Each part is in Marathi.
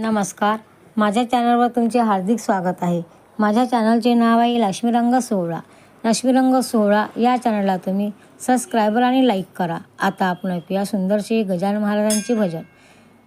नमस्कार. माझ्या चॅनलवर तुमचे हार्दिक स्वागत आहे. माझ्या चॅनलचे नाव आहे लक्ष्मीरंग सोहळा. लक्ष्मीरंग सोहळा या चॅनलला तुम्ही सबस्क्रायबर आणि लाईक करा. आता आपण ऐकूया सुंदरशी गजानन महाराजांचे भजन.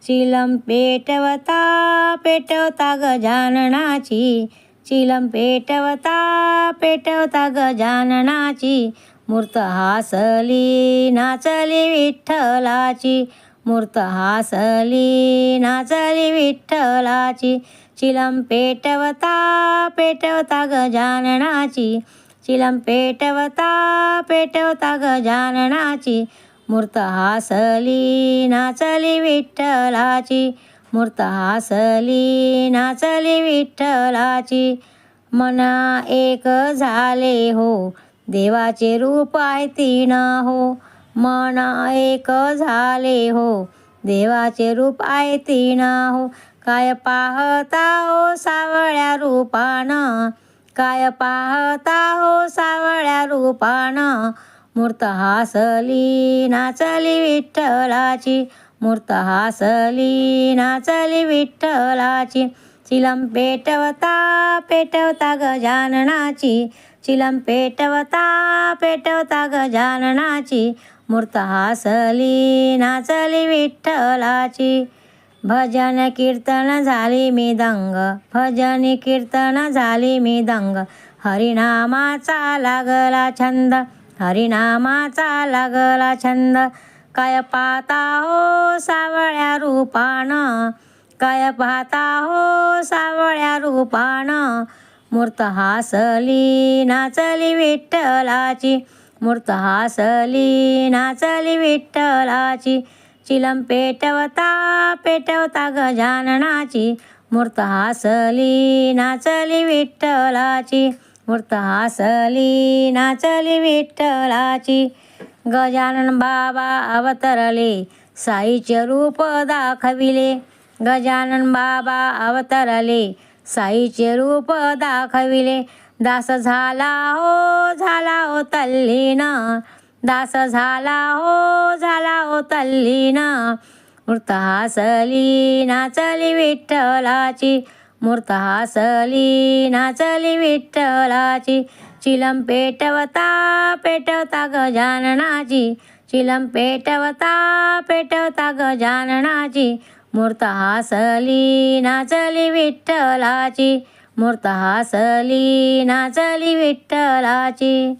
चिलम पेटवता पेटवता गजाननाची. चिलम पेटवता पेटवता गजाननाची. मूर्त हासली नाचली विठ्ठलाची. मूर्त हासली नाचली विठ्ठलाची चिलम पेटवता पेटवता गजाननाची चिलम पेटवता पेटवता गजाननाची मूर्त हासली नाचली विठ्ठलाची मूर्त हासली नाचली विठ्ठलाची मना एक झाले हो देवाचे रूप आहे तीन हो मना एक झाले हो. देवाचे रूप आहे तीन हो काय पाहता हो सावळ्या रूपानं? काय पाहता हो सावळ्या रूपानं? मूर्त हासली नाचली विठ्ठलाची. मूर्त हासली नाचली विठ्ठलाची. चिलम पेटवता पेटवता गजाननाची चिलम पेटवता पेटवता गजाननाची मूर्त हसली नाचली विठ्ठलाची. भजन कीर्तन झाली मी दंग भजन कीर्तन झाली मी दंग हरिनामाचा लागला छंद हरिनामाचा लागला छंद. काय पाहता हो सावळ्या रूपानं? काय पाहता हो सावळ्या रूपानं? मूर्त हासली नाचली विठ्ठलाची. मूर्त हासली नाचली विठ्ठलाची चिलम पेटवता पेटवता गजाननाची. मूर्त हासली नाचली विठ्ठलाची मूर्त हासली नाचली विठ्ठलाची. गजानन बाबा अवतरले साईचे रूप दाखविले. गजानन बाबा अवतरले साईचे रूप दाखविले. दास झाला हो झाला हो तल्लीन. दास झाला हो झाला हो तल्लीन. मूर्त हासली नाचली विठ्ठलाची. मूर्त हासली नाचली विठ्ठलाची. चिलम पेटवता पेटवता गजाननाची. चिलम पेटवता पेटवता गजाननाची. मूर्त हसली नाचली विठ्ठलाची. मूर्त हसली नाचली विठ्ठलाची.